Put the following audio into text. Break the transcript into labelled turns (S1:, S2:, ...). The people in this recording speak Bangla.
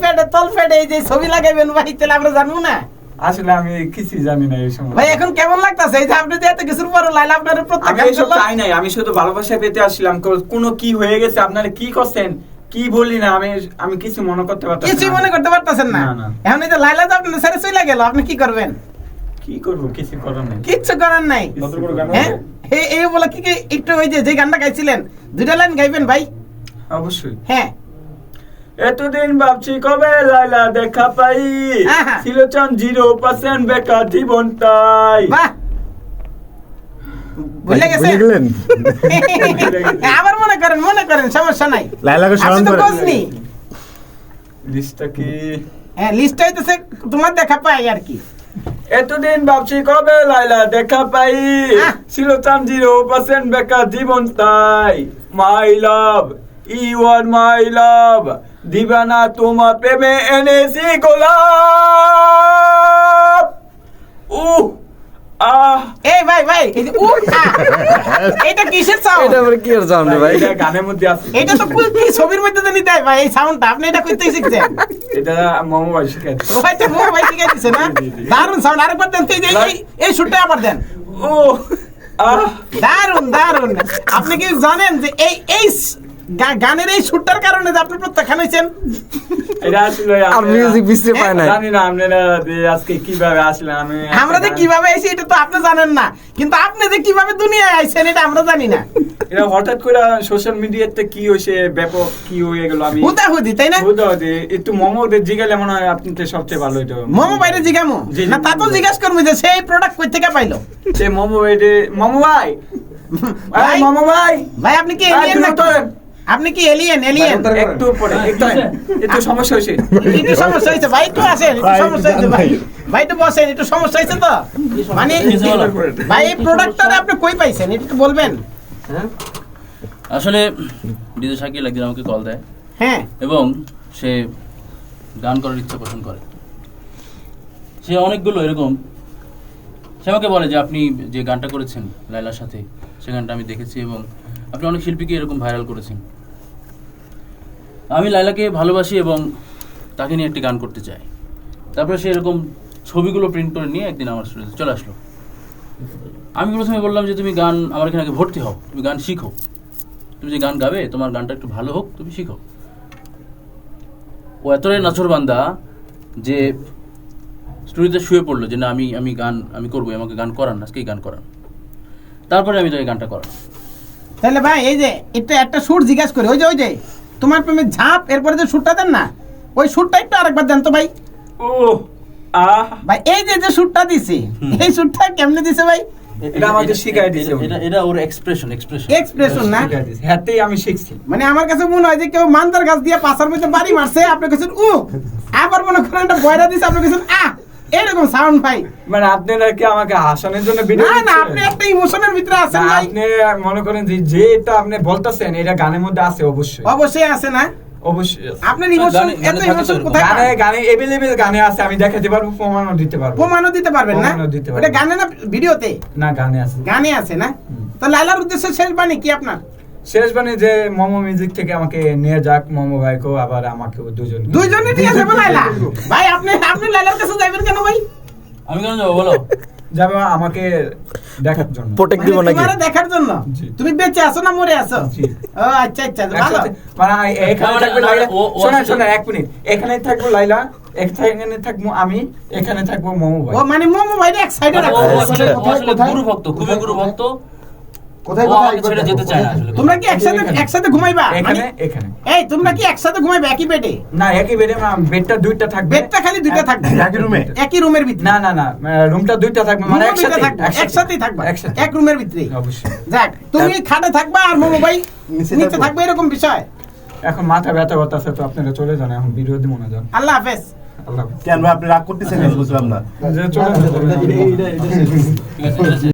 S1: ফেটে তল ফেটে এই যে ছবি লাগাইবেন ভাই তাহলে আমরা জানব না?
S2: আসলে আমি কিছুই জানি না এই সময়।
S1: ভাই এখন কেমন লাগতাছে? এই যে আপনি যে এত কিছুর পরে লাইলা আপনার
S2: আমি
S1: প্রত্যাখ্যান
S2: চাই নাই আমি শুধু ভালোবাসা পেতে আসলাম কো- কোনো কি হয়ে গেছে? আপনারা কি করছেন? কি বললি না? আমি আমি কিছু মনে করতে পারতাম
S1: কিছুই মনে করতে পারতেছেন না। এখন এই যে লাইলা যে আপনার ছেড়ে চলে গেল আপনি কি করবেন?
S2: কি করব? কিছু করার নেই।
S1: কিচ্ছু করার নাই। হ্যাঁ? এই এই বলে কি কি একটু ওই যে যে গানটা গাইছিলেন দুইটা লাইন গাইবেন ভাই?
S2: অবশ্যই।
S1: হ্যাঁ।
S2: এতদিন ভাবছি কবে লাইলা দেখা পাই। ছিল চান জিরো পার্সেন্ট বেকার জীবন তাই
S1: বাহ। ভুলে
S3: গেলেন?
S1: আবার মনে করেন মনে করেন সমস্যা নাই।
S3: লাইলাকে স্মরণ
S1: তো
S3: করেন।
S2: লিস্টটা কি?
S1: হ্যাঁ হইতেছে তোমার দেখা পাই আর কি।
S2: এতদিন ভাবছি কবে লাইলা দেখা পাই।
S1: আহ।
S2: ছিল চান জিরো পার্সেন্ট বেকার জীবন তাই মাই লাভ ইউ আর মাই লাভ দিবানা তোমার প্রেমে এনেছি গোলাপ উহ আহ
S1: এই ভাই ভাই এটা কিসের সাউন্ড
S3: এটা আবার কি আর ভাই?
S2: এটা গানের মধ্যে আছে।
S1: এটা তো কি ছবির মধ্যে তো নিতে ভাই এই সাউন্ডটা আপনি এটা কইতে শিখছেন।
S2: এটা মামু ভাই শিখাইছে
S1: ও ভাই তো বউ ভাই শিখাই দিছে না? দারুণ সাউন্ড আরেকবার দেন তো এই যে এই- এই শুটটা আবার দেন।
S2: ও
S1: দারুণ দারুণ আপনি কি জানেন যে এই এই গানের এই শুটটার কারণে যে আপনি প্রত্যাখ্যান হয়েছেন।
S2: এটা আসলে
S3: আর মিউজিক পায় না
S2: জানি না আপনারা আজকে কীভাবে আসলেন আমি
S1: আমরা যে কীভাবে আইছি এটা তো আপনি জানেন না। কিন্তু আপনি যে কীভাবে দুনিয়ায় আইছেন এটা আমরা জানি না।
S2: এটা হঠাৎ করে সোশ্যাল মিডিয়াতে কি হয়েছে ব্যাপক কি হয়ে গেল আমি
S1: তাই না।
S2: একটু মোমোদের জিগালে মনে হয় আপনি তো সবচেয়ে ভালো এটা
S1: মোমো বাইরে জিগামো? না তা তো। জিজ্ঞাসা করব যে সেই প্রোডাক্ট কই থেকে পাইলো?
S2: সে মোমো এটা মোমো ভাই।
S1: ভাই?
S2: মোমো ভাই।
S1: ভাই আপনি কি এলিয়েন
S2: সরেন।
S1: আপনি কি এলিয়েন এলিয়েন
S2: একটু পরে একটু একটু সমস্যা হয়েছে।
S1: একটু সমস্যা হয়েছে? ভাই একটু আসেন একটু সমস্যা হয়েছে ভাই। ভাই একটু বসেন একটু সমস্যা হয়েছে তো? মানে ভাই এই প্রোডাক্টটা আপনি কই পাইছেন? এটা একটু বলবেন।
S4: আসলে ডিজে শাকিল একদিন আমাকে কল দেয়।
S1: হ্যাঁ।
S4: এবং সে গান করার ইচ্ছা পোষণ করে। সে অনেকগুলো এরকম। সে আমাকে বলে যে আপনি যে গানটা করেছেন লাইলার সাথে সে গানটা আমি দেখেছি এবং আপনি অনেক শিল্পীকে এরকম ভাইরাল করেছেন। আমি লাইলাকে ভালোবাসি এবং তাকে নিয়ে একটি গান করতে চাই। তারপরে সে এরকম ছবিগুলো প্রিন্ট করে নিয়ে একদিন আমার স্টুডিওতে চলে আসলো। আমি প্রথমে বললাম যে, তুমি গান আমার এখানে আগে ভর্তি হও, তুমি গান শিখো। তুমি যে গান গাবে, তোমার গানটা একটু ভালো হোক, তুমি শিখো। ও এতটাই নাচর বান্দা যে স্টুডিওতে শুয়ে পড়ল যে, না, আমি আমি গান, আমি করব আমাকে গান করান, আজকেই গান করান। তারপরে আমি তাকে গানটা করান
S1: তাহলে ভাই এই যে এটা একটা সুর জিজ্ঞাসা করে ওই যে ওই যে তোমার প্রেমে ঝাঁপ এরপরে যে সুরটা দেন না ওই সুরটা একটু আরেকবার দেন তো ভাই।
S2: ও আহ।
S1: ভাই এই যে যে সুরটা দিছে এই সুরটা কেমনে দিছে ভাই?
S2: এটা আমাকে শিখাই দিয়েছে
S4: এটা এটা ওর এক্সপ্রেশন এক্সপ্রেশন
S1: এক্সপ্রেশন না?
S2: হাতেই আমি শিখছি।
S1: মানে আমার কাছে মনে হয় যে কেউ মান্দার গাছ দিয়ে পাশার মধ্যে বাড়ি মারছে আপনি কাছেন উ আবার মনে করেন একটা বয়রা দিছে আপনি কাছেন আ এরকম সাউন্ড ভাই
S2: মানে আপনারা কি আমাকে হাসানোর জন্য ভিডিও
S1: না না আপনি একটা ইমোশনের ভিতরে আছেন ভাই।
S2: আপনি মনে করেন যে যে এটা আপনি বলতেছেন এটা গানের মধ্যে আছে অবশ্যই।
S1: অবশ্যই আছে না?
S2: অবশ্যই আছে।
S1: আপনার ইমোশন
S4: গানে- গানে
S1: এত ইমোশন কোথায়?
S2: গানে গানে এভেলেবেল গানে আছে আমি দেখাতে পারব প্রমাণও দিতে পারব।
S1: প্রমাণও দিতে পারবেন না? গানে না ভিডিওতে
S2: না গানে আছে।
S1: গানে আছে না? তো লাইলার উদ্দেশ্যে শেষ বাণী কি আপনার?
S2: শেষ মানে যে মোমো মিউজিক থেকে আমাকে নিয়ে যাক মোমো ভাইকেও আবার আমাকেও দুজন
S1: দুইজনে ঠিক আছে লাইলা ভাই আপনি আপনি লাইলার কাছে যাবেন কেন ভাই?
S4: আমি কেন যাব বলো?
S2: যাবে আমাকে দেখার জন্য।
S3: প্রোটেক্ট দিব
S1: মানে
S3: নাকি?
S1: তোমারে দেখার জন্য? তুমি বেঁচে আছো না মরে আছো? ও আচ্ছা আচ্ছা ভালো।
S2: মানে এখানে
S4: মানে-
S2: থাকবে লাইলা।
S4: আসলে-
S2: শোনেন এক মিনিট। এখানে থাকব লাইলা এখানে থাকব আমি এখানে থাকব মোমো ভাই।
S1: ও মানে মোমো ভাই এক সাইডে
S4: মানে
S1: রাখো
S5: কোথায়?
S4: গুরু ভক্ত খুবই গুরু ভক্ত
S5: কোথায় কোথায়
S4: ছেড়ে যেতে চায় না আসলে
S1: তোমরা কি একসাথে একসাথে ঘুমাইবা
S2: এখানে
S1: মানে-
S2: এখানে
S1: এই তোমরা কি একসাথে ঘুমাইবা একই বেডে
S2: না একই বেডে বেডটা দুইটা থাকবে
S1: বেডটা খালি দুইটা থাকবে
S3: একই রুমে?
S1: একই রুমের ভিতরে
S2: না না না রুমটা দুইটা থাকবে মানে একসাথে
S1: থাকবে, একসাথেই থাকবা এক রুমের ভিতরে
S2: অবশ্যই
S1: যাক তুমি খাটে থাকবা আর মোমো ভাই
S5: নিচে
S1: নিচে
S5: থাকবে
S1: এরকম বিষয়
S2: এখন মাথা ব্যথা করতেছে তো আপনারা চলে যান এখন বিরোধী মনে যান
S1: আল্লাহ হাফেজ
S3: কেন আপনি রাগ করতেছেন বুঝলাম না